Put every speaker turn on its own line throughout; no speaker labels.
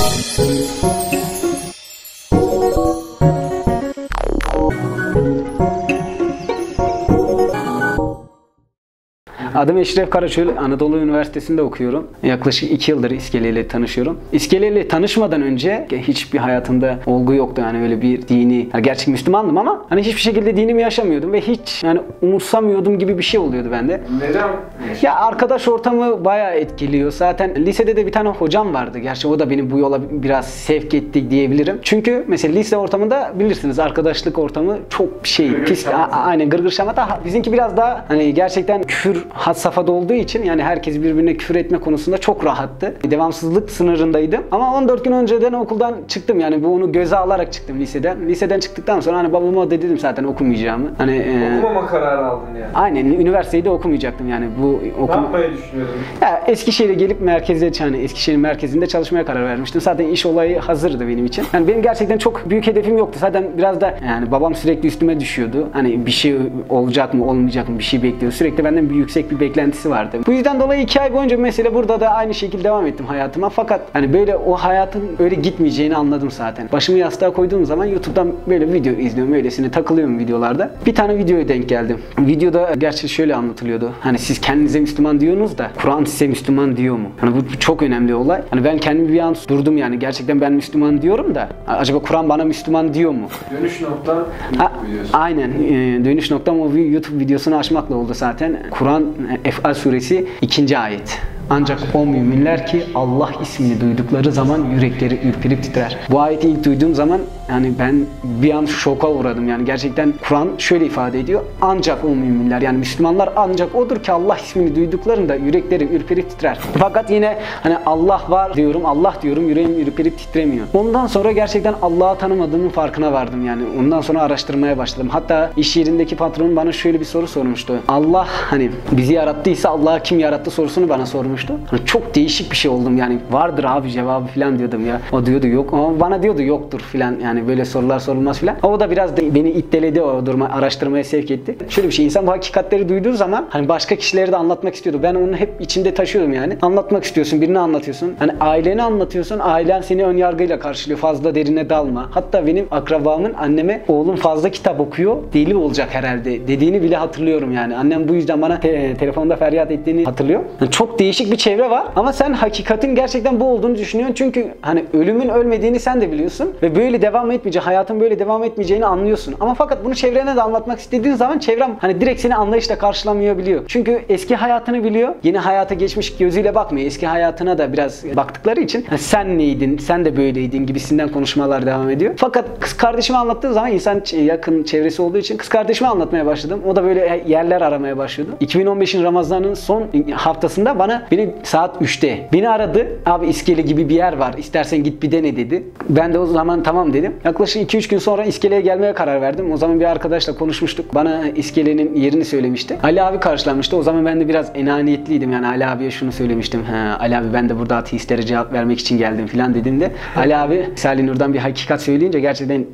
Música Adım Eşref Karaçöl. Anadolu Üniversitesi'nde okuyorum. Yaklaşık iki yıldır İskele ile tanışıyorum. İskele ile tanışmadan önce hiçbir hayatımda olgu yoktu. Yani öyle bir dini, yani gerçek Müslümandım ama hani hiçbir şekilde dinimi yaşamıyordum ve hiç yani umursamıyordum gibi bir şey oluyordu bende.
Neden?
Ya arkadaş ortamı bayağı etkiliyor. Zaten lisede de bir tane hocam vardı. Gerçi o da beni bu yola biraz sevk etti diyebilirim. Çünkü mesela lise ortamında bilirsiniz arkadaşlık ortamı çok şey
Gırgır
pis.
şamata.
Aynen gırgır şamata. Bizimki biraz daha hani gerçekten küfür had safhada olduğu için yani herkes birbirine küfür etme konusunda çok rahattı. Devamsızlık sınırındaydım. Ama 14 gün önceden okuldan çıktım. Yani bunu göze alarak çıktım liseden. Liseden çıktıktan sonra hani babama da dedim zaten okumayacağımı. Hani e,
Okumama kararı aldın yani.
aynen üniversiteyi de okumayacaktım yani bu
Ne
okuma.
yapmayı düşünüyordun?
Ya Eskişehir'e gelip merkezde yani Eskişehir'in merkezinde çalışmaya karar vermiştim. Zaten iş olayı hazırdı benim için. Yani benim gerçekten çok büyük hedefim yoktu. Zaten biraz da yani babam sürekli üstüme düşüyordu. Hani bir şey olacak mı olmayacak mı bir şey bekliyor. Sürekli benden bir yüksek bir beklentisi vardı. Bu yüzden dolayı iki ay boyunca mesela burada da aynı şekilde devam ettim hayatıma. Fakat hani böyle o hayatın öyle gitmeyeceğini anladım zaten. Başımı yastığa koyduğum zaman YouTube'dan böyle video izliyorum. Öylesine takılıyorum videolarda. Bir tane videoya denk geldim. Videoda gerçi şöyle anlatılıyordu. Hani siz kendinize Müslüman diyorsunuz da Kur'an size Müslüman diyor mu? Hani bu çok önemli olay. Hani ben kendimi bir an durdum yani. Gerçekten ben Müslüman diyorum da acaba Kur'an bana Müslüman diyor mu?
Dönüş nokta
Ha, aynen. Ee, dönüş noktam o YouTube videosunu açmakla oldu zaten. Kur'an e, Efal suresi 2. ayet. Ancak o müminler ki Allah ismini duydukları zaman yürekleri ürperip titrer. Bu ayeti ilk duyduğum zaman yani ben bir an şoka uğradım. Yani gerçekten Kur'an şöyle ifade ediyor. Ancak o müminler yani Müslümanlar ancak odur ki Allah ismini duyduklarında yürekleri ürperip titrer. Fakat yine hani Allah var diyorum, Allah diyorum yüreğim ürperip titremiyor. Ondan sonra gerçekten Allah'ı tanımadığımın farkına vardım yani. Ondan sonra araştırmaya başladım. Hatta iş yerindeki patronum bana şöyle bir soru sormuştu. Allah hani bizi yarattıysa Allah'ı kim yarattı sorusunu bana sormuştu. Hani çok değişik bir şey oldum yani. Vardır abi cevabı falan diyordum ya. O diyordu yok ama bana diyordu yoktur falan yani böyle sorular sorulmaz falan. O da biraz da beni itteledi o duruma araştırmaya sevk etti. Şöyle bir şey insan bu hakikatleri duyduğu zaman hani başka kişilere de anlatmak istiyordu. Ben onu hep içinde taşıyordum yani. Anlatmak istiyorsun, birine anlatıyorsun. Hani aileni anlatıyorsun. Ailen seni ön yargıyla karşılıyor. Fazla derine dalma. Hatta benim akrabamın anneme oğlum fazla kitap okuyor. Deli olacak herhalde dediğini bile hatırlıyorum yani. Annem bu yüzden bana te- telefonda feryat ettiğini hatırlıyor. Yani çok değişik bir çevre var ama sen hakikatin gerçekten bu olduğunu düşünüyorsun. Çünkü hani ölümün ölmediğini sen de biliyorsun ve böyle devam etmeyeceği, hayatın böyle devam etmeyeceğini anlıyorsun. Ama fakat bunu çevrene de anlatmak istediğin zaman çevrem hani direkt seni anlayışla karşılamayabiliyor. Çünkü eski hayatını biliyor. Yeni hayata geçmiş gözüyle bakmıyor. Eski hayatına da biraz baktıkları için "Ha, sen neydin, sen de böyleydin gibisinden konuşmalar devam ediyor. Fakat kız kardeşime anlattığım zaman insan yakın çevresi olduğu için kız kardeşime anlatmaya başladım. O da böyle yerler aramaya başladı. 2015'in Ramazan'ın son haftasında bana beni saat 3'te beni aradı. Abi İskele gibi bir yer var. İstersen git bir dene dedi. Ben de o zaman tamam dedim. Yaklaşık 2-3 gün sonra İskele'ye gelmeye karar verdim. O zaman bir arkadaşla konuşmuştuk. Bana İskele'nin yerini söylemişti. Ali abi karşılamıştı. O zaman ben de biraz enaniyetliydim. Yani Ali abiye şunu söylemiştim. Ha, Ali abi ben de burada ateistlere cevap vermek için geldim filan dedim de. Ali abi Salih Nur'dan bir hakikat söyleyince gerçekten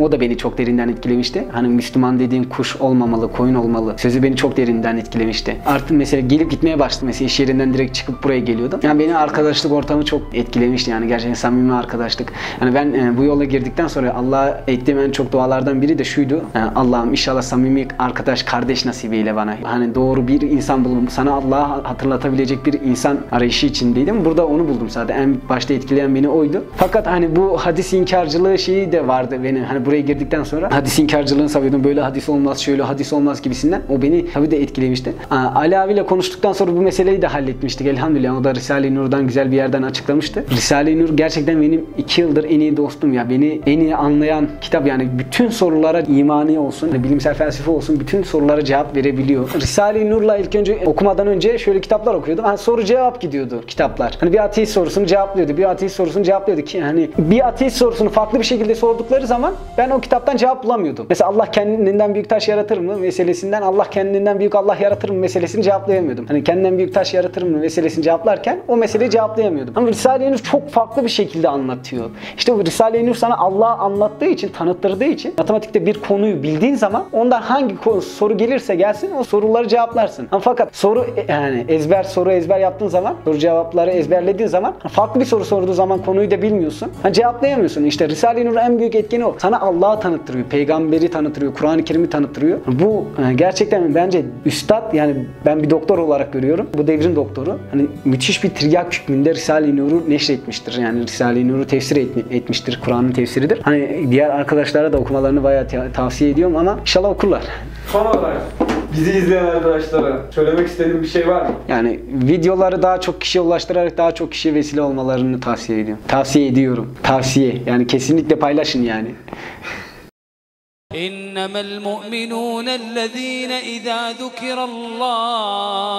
o da, beni çok derinden etkilemişti. Hani Müslüman dediğin kuş olmamalı, koyun olmalı. Sözü beni çok derinden etkilemişti. Artık mesela gelip gitmeye başladım. Mesela iş yerinden direkt çıkıp buraya geliyordum. Yani beni arkadaşlık ortamı çok etkilemişti. Yani gerçekten samimi arkadaşlık. Yani ben e, bu yola girdikten sonra Allah'a ettiğim en çok dualardan biri de şuydu. Yani Allah'ım inşallah samimi arkadaş, kardeş nasip eyle bana. Hani doğru bir insan buldum. Sana Allah'ı hatırlatabilecek bir insan arayışı içindeydim. Burada onu buldum zaten. En başta etkileyen beni oydu. Fakat hani bu hadis inkarcılığı şeyi de vardı benim. Hani buraya girdikten sonra hadis inkarcılığını savıyordum. Böyle hadis olmaz, şöyle hadis olmaz gibisinden. O beni tabii de etkilemişti. Ali abiyle konuştuktan sonra bu meseleyi de halletmiştik elhamdülillah. O da Risale-i Nur'dan güzel bir yerden açıklamıştı. Risale-i Nur gerçekten benim iki yıldır en iyi dostum ya. Beni en iyi anlayan kitap yani bütün sorulara imani olsun, bilimsel felsefe olsun bütün sorulara cevap verebiliyor. Risale-i Nur'la ilk önce okumadan önce şöyle kitaplar okuyordum. Hani soru cevap gidiyordu kitaplar. Hani bir ateist sorusunu cevaplıyordu. Bir ateist sorusunu cevaplıyordu ki hani bir ateist sorusunu farklı bir şekilde sordukları zaman ben o kitaptan cevap bulamıyordum. Mesela Allah kendinden büyük taş yaratır mı meselesinden Allah kendinden büyük Allah yaratır mı meselesini cevaplayamıyordum. Hani kendinden büyük taş yaratır mı meselesini cevaplarken o meseleyi cevaplayamıyordum. Ama Risale-i Nur çok farklı bir şekilde anlatıyor. İşte bu Risale-i Nur sana Allah'ı anlattığı için, tanıttırdığı için matematikte bir konuyu bildiğin zaman ondan hangi konu, soru gelirse gelsin o soruları cevaplarsın. Ama fakat soru e, yani ezber soru ezber yaptığın zaman, soru cevapları ezberlediğin zaman farklı bir soru sorduğu zaman konuyu da bilmiyorsun. Ha, cevaplayamıyorsun. İşte Risale-i Nur'un en büyük etkeni o. Sana Allah'ı tanıttırıyor, peygamberi tanıttırıyor, Kur'an-ı Kerim'i tanıttırıyor. Bu e, gerçekten bence üstad yani ben bir doktor olarak görüyorum. Bu devrin doktoru. Hani müthiş bir triyak hükmünde Risale-i Nur'u neşretmiştir. Yani Risale-i Nur'u tefsir et- etmiştir. Kur'an'ın tefsiridir. Hani diğer arkadaşlara da okumalarını bayağı ta- tavsiye ediyorum ama inşallah okurlar.
Son olarak bizi izleyen arkadaşlara söylemek istediğin bir şey var mı?
Yani videoları daha çok kişiye ulaştırarak daha çok kişiye vesile olmalarını tavsiye ediyorum. Tavsiye ediyorum. Tavsiye. Yani kesinlikle paylaşın yani.
إنما المؤمنون الذين إذا ذكر الله